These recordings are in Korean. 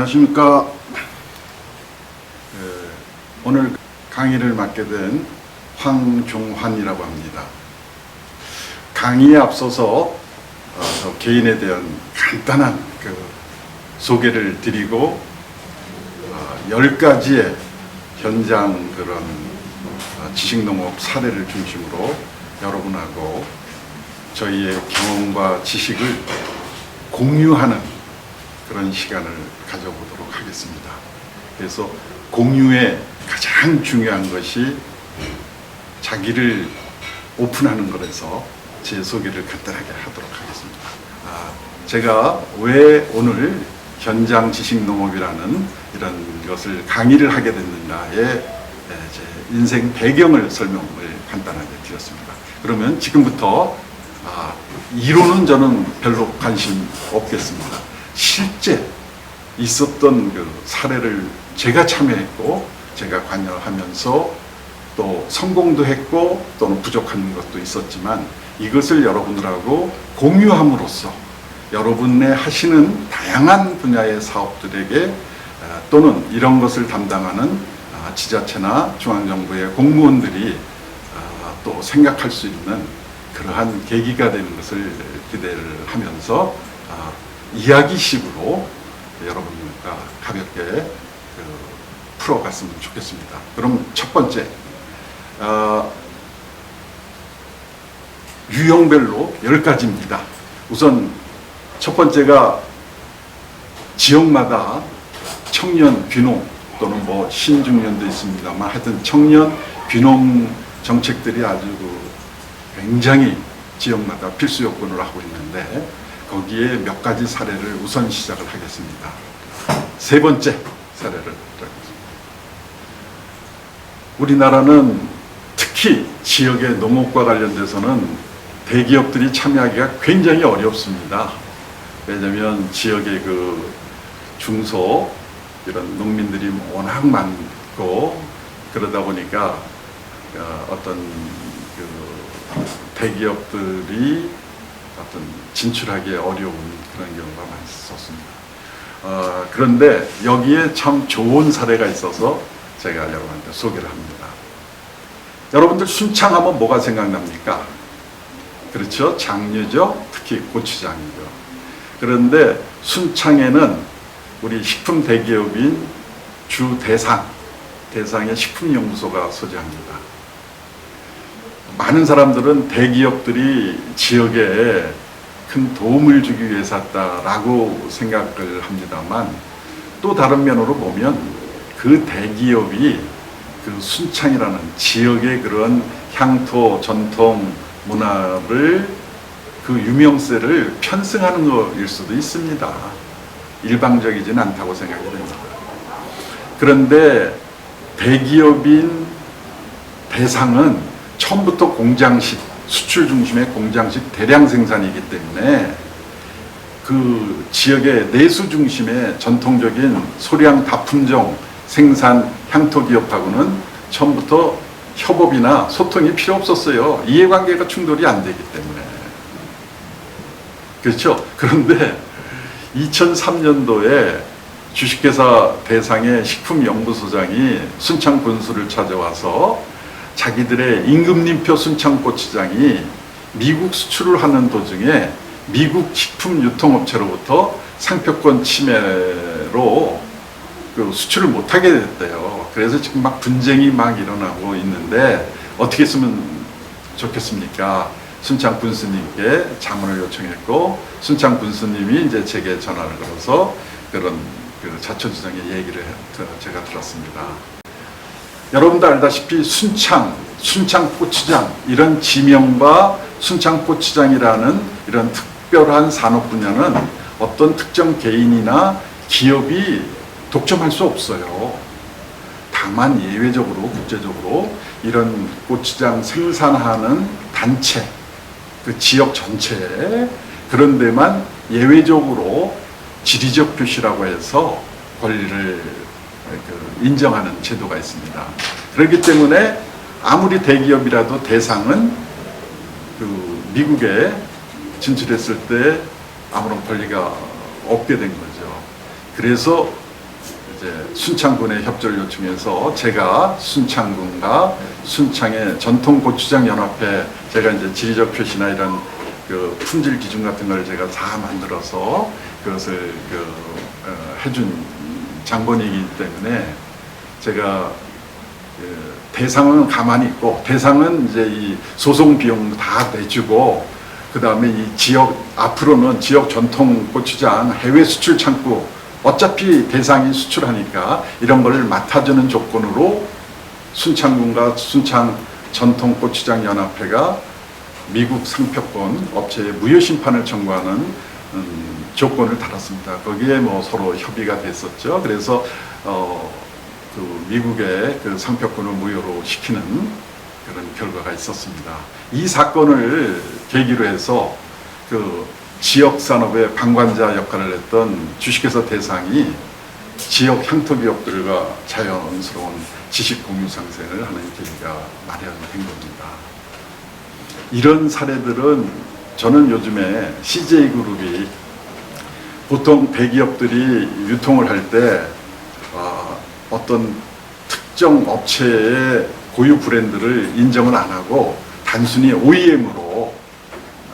안녕하십니까. 그, 오늘 강의를 맡게 된 황종환이라고 합니다. 강의에 앞서서 어, 저 개인에 대한 간단한 그 소개를 드리고 어, 10가지의 현장 그런 어, 지식농업 사례를 중심으로 여러분하고 저희의 경험과 지식을 공유하는 그런 시간을 가져보도록 하겠습니다. 그래서 공유의 가장 중요한 것이 자기를 오픈하는 것에서 제 소개를 간단하게 하도록 하겠습니다. 아, 제가 왜 오늘 현장 지식 농업이라는 이런 것을 강의를 하게 됐는가에 에, 제 인생 배경을 설명을 간단하게 드렸습니다. 그러면 지금부터 아, 이론은 저는 별로 관심 없겠습니다. 실제 있었던 그 사례를 제가 참여했고 제가 관여하면서 또 성공도 했고 또는 부족한 것도 있었지만 이것을 여러분들하고 공유함으로써 여러분의 하시는 다양한 분야의 사업들에게 어, 또는 이런 것을 담당하는 아, 지자체나 중앙정부의 공무원들이 아, 또 생각할 수 있는 그러한 계기가 되는 것을 기대를 하면서 아, 이야기식으로 여러분과 가볍게 그 풀어갔으면 좋겠습니다. 그럼 첫 번째 어, 유형별로 10가지입니다. 우선 첫 번째가 지역마다 청년 귀농 또는 뭐 신중년도 있습니다만 하여튼 청년 귀농 정책들이 아주 그 굉장히 지역마다 필수 요건을 하고 있는데 거기에 몇 가지 사례를 우선 시작을 하겠습니다. 세 번째 사례를. 우리나라는 특히 지역의 농업과 관련돼서는 대기업들이 참여하기가 굉장히 어렵습니다. 왜냐하면 지역의 그 중소 이런 농민들이 워낙 많고 그러다 보니까 어, 어떤 그 대기업들이 어떤 진출하기 어려운 그런 경우가 많이 있었습니다. 어, 그런데 여기에 참 좋은 사례가 있어서 제가 여러분한테 소개를 합니다. 여러분들 순창하면 뭐가 생각납니까? 그렇죠. 장류죠. 특히 고추장이죠. 그런데 순창에는 우리 식품 대기업인 주 대상, 대상의 식품연구소가 소재합니다. 많은 사람들은 대기업들이 지역에 큰 도움을 주기 위해서 했다라고 생각을 합니다만 또 다른 면으로 보면 그 대기업이 그 순창이라는 지역의 그런 향토, 전통, 문화를 그 유명세를 편승하는 것일 수도 있습니다. 일방적이진 않다고 생각이 됩니다. 그런데 대기업인 대상은 처음부터 공장식, 수출 중심의 공장식 대량 생산이기 때문에 그 지역의 내수 중심의 전통적인 소량 다품종 생산 향토 기업하고는 처음부터 협업이나 소통이 필요 없었어요. 이해관계가 충돌이 안 되기 때문에. 그렇죠? 그런데 2003년도에 주식회사 대상의 식품연구소장이 순창 군수를 찾아와서 자기들의 임금님표 순창 고추장이 미국 수출을 하는 도중에 미국 식품 유통업체로부터 상표권 침해로 그 수출을 못하게 됐대요. 그래서 지금 막 분쟁이 막 일어나고 있는데 어떻게 했으면 좋겠습니까? 순창 군수님께 자문을 요청했고 순창 군수님이 이제 제게 전화를 걸어서 그런 그 자초지정의 얘기를 제가 들었습니다. 여러분도 알다시피 순창, 순창 고추장 이런 지명과 순창 고추장이라는 이런 특별한 산업 분야는 어떤 특정 개인이나 기업이 독점할 수 없어요. 다만 예외적으로 국제적으로 이런 고추장 생산하는 단체, 그 지역 전체에 그런 데만 예외적으로 지리적 표시라고 해서 권리를 그 인정하는 제도가 있습니다. 그렇기 때문에 아무리 대기업이라도 대상은 그 미국에 진출했을 때 아무런 권리가 없게 된 거죠. 그래서 이제 순창군의 협조를 요청해서 제가 순창군과 순창의 전통 고추장 연합회 제가 이제 지리적 표시나 이런 그 품질 기준 같은 걸 제가 다 만들어서 그것을 그 어, 해준 장본이기 때문에 제가 그 대상은 가만히 있고 대상은 이제 이 소송 비용 다 내주고 그 다음에 이 지역 앞으로는 지역 전통 고추장 해외 수출 창구 어차피 대상이 수출하니까 이런 걸 맡아주는 조건으로 순창군과 순창 전통 고추장 연합회가 미국 상표권 업체에 무효 심판을 청구하는 음, 조건을 달았습니다. 거기에 뭐 서로 협의가 됐었죠. 그래서 어, 그 미국의 그 상표권을 무효로 시키는 그런 결과가 있었습니다. 이 사건을 계기로 해서 그 지역 산업의 방관자 역할을 했던 주식회사 대상이 지역 향토 기업들과 자연스러운 지식 공유 상생을 하는 계기가 마련된 겁니다. 이런 사례들은 저는 요즘에 CJ 그룹이 보통 대기업들이 유통을 할때 어, 어떤 특정 업체의 고유 브랜드를 인정을 안 하고 단순히 OEM으로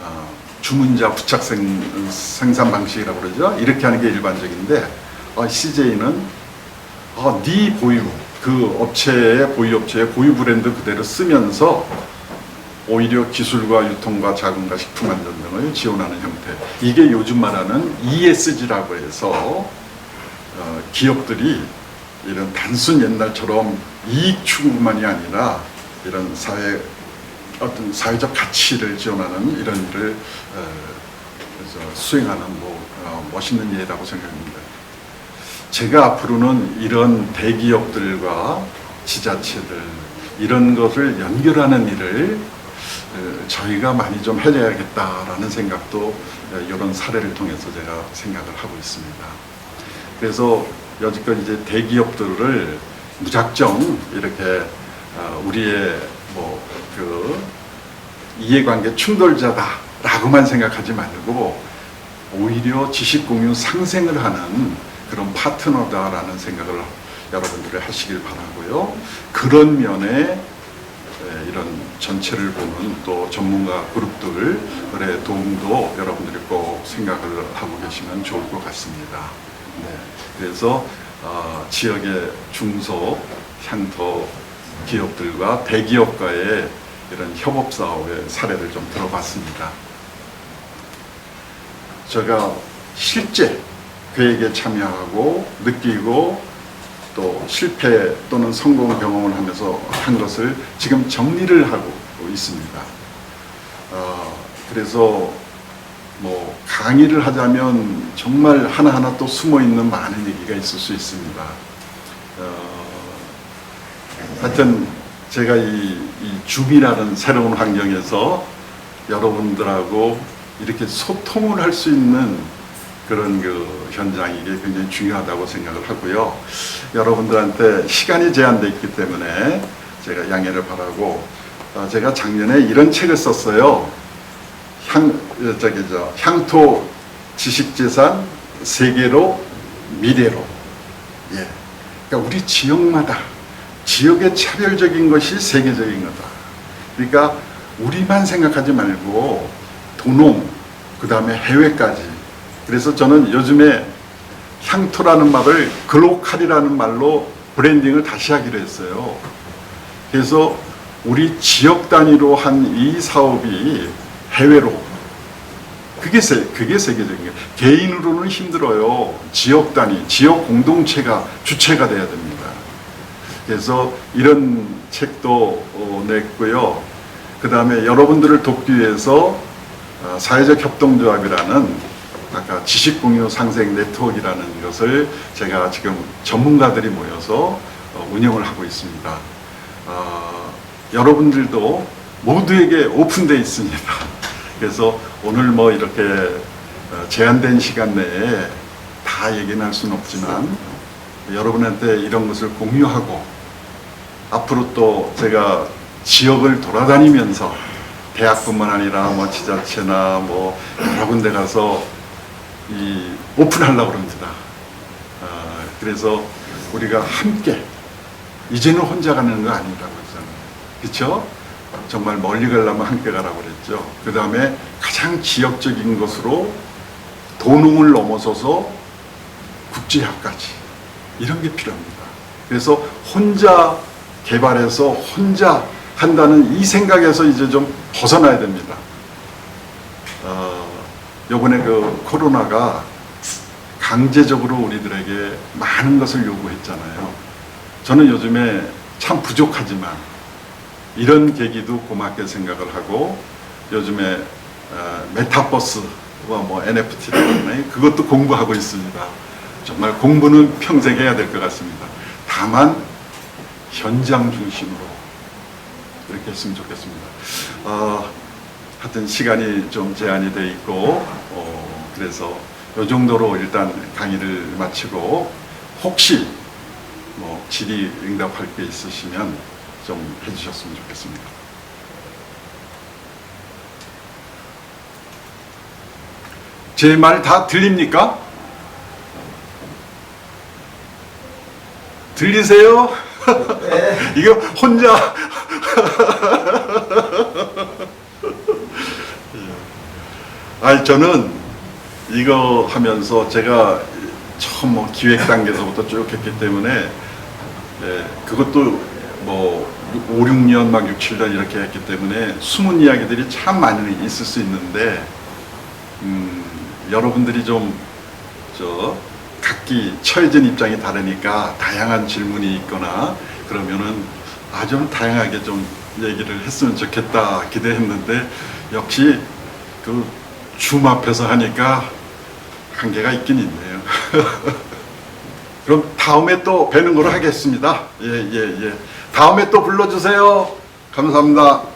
어, 주문자 부착 생, 생산 방식이라고 그러죠. 이렇게 하는 게 일반적인데 어, CJ는 어, 네 고유 그 업체의 고유 업체의 고유 브랜드 그대로 쓰면서 오히려 기술과 유통과 자금과 식품 안전 등을 지원하는 형태. 이게 요즘 말하는 ESG라고 해서 어, 기업들이 이런 단순 옛날처럼 이익 추구만이 아니라 이런 사회 어떤 사회적 가치를 지원하는 이런 일을 어, 수행하는 뭐 어, 멋있는 예라고 생각합니다. 제가 앞으로는 이런 대기업들과 지자체들 이런 것을 연결하는 일을 어, 저희가 많이 좀 해줘야겠다라는 생각도 어, 이런 사례를 통해서 제가 생각을 하고 있습니다. 그래서 여지껏 이제 대기업들을 무작정 이렇게 어, 우리의 뭐 그 이해관계 충돌자다라고만 생각하지 말고 오히려 지식 공유 상생을 하는 그런 파트너다라는 생각을 여러분들이 하시길 바라고요. 그런 면에 에, 이런 전체를 보는 또 전문가 그룹들의 도움도 여러분들이 꼭 생각을 하고 계시면 좋을 것 같습니다. 네. 그래서 어, 지역의 중소 향토 기업들과 대기업과의 이런 협업 사업의 사례를 좀 들어봤습니다. 제가 실제 계획에 참여하고 느끼고 또 실패 또는 성공 경험을 하면서 한 것을 지금 정리를 하고 있습니다. 어, 그래서 뭐 강의를 하자면 정말 하나하나 또 숨어 있는 많은 얘기가 있을 수 있습니다. 어, 하여튼 제가 이, 이 줌이라는 새로운 환경에서 여러분들하고 이렇게 소통을 할 수 있는 그런 그 현장이 게 굉장히 중요하다고 생각을 하고요. 여러분들한테 시간이 제한되어 있기 때문에 제가 양해를 바라고 어, 제가 작년에 이런 책을 썼어요. 향 어, 저기 저 향토 지식재산 세계로 미래로 예. 그러니까 우리 지역마다 지역의 차별적인 것이 세계적인 거다. 그러니까 우리만 생각하지 말고 도농 그 다음에 해외까지. 그래서 저는 요즘에 향토라는 말을 글로컬이라는 말로 브랜딩을 다시 하기로 했어요. 그래서 우리 지역 단위로 한 이 사업이 해외로 그게 세, 그게 세계적인 거예요. 개인으로는 힘들어요. 지역 단위, 지역 공동체가 주체가 돼야 됩니다. 그래서 이런 책도 어, 냈고요. 그 다음에 여러분들을 돕기 위해서 어, 사회적 협동조합이라는 아까 지식 공유 상생 네트워크라는 것을 제가 지금 전문가들이 모여서 어, 운영을 하고 있습니다. 어, 여러분들도 모두에게 오픈되어 있습니다. 그래서 오늘 뭐 이렇게 어, 제한된 시간 내에 다 얘기는 할 수는 없지만 여러분한테 이런 것을 공유하고 앞으로 또 제가 지역을 돌아다니면서 대학뿐만 아니라 뭐 지자체나 뭐 여러 군데 가서 이 오픈하려고 합니다. 아, 그래서 우리가 함께 이제는 혼자 가는 거 아니라고 했잖아요. 그렇죠? 정말 멀리 가려면 함께 가라고 그랬죠. 그 다음에 가장 지역적인 것으로 도농을 넘어서서 국제화까지 이런 게 필요합니다. 그래서 혼자 개발해서 혼자 한다는 이 생각에서 이제 좀 벗어나야 됩니다. 어, 요번에 그 코로나가 강제적으로 우리들에게 많은 것을 요구했잖아요. 저는 요즘에 참 부족하지만 이런 계기도 고맙게 생각을 하고 요즘에 어, 메타버스와 뭐 NFT라는 그것도 공부하고 있습니다. 정말 공부는 평생 해야 될 것 같습니다. 다만 현장 중심으로 이렇게 했으면 좋겠습니다. 어, 하여튼 시간이 좀 제한이 돼 있고 어, 그래서 이 정도로 일단 강의를 마치고 혹시 뭐 질의 응답할 게 있으시면 좀 해주셨으면 좋겠습니다. 제 말 다 들립니까? 들리세요? 이거 혼자 아니 저는 이거 하면서 제가 처음 뭐 기획 단계에서부터 쭉 했기 때문에 예, 그것도 뭐 5, 6년 막 6, 7년 이렇게 했기 때문에 숨은 이야기들이 참 많이 있을 수 있는데 음, 여러분들이 좀저 각기 처해진 입장이 다르니까 다양한 질문이 있거나 그러면은 아주 다양하게 좀 얘기를 했으면 좋겠다 기대했는데 역시 그 줌 앞에서 하니까 한계가 있긴 있네요. 그럼 다음에 또 뵈는 걸로 하겠습니다. 예, 예, 예. 다음에 또 불러주세요. 감사합니다.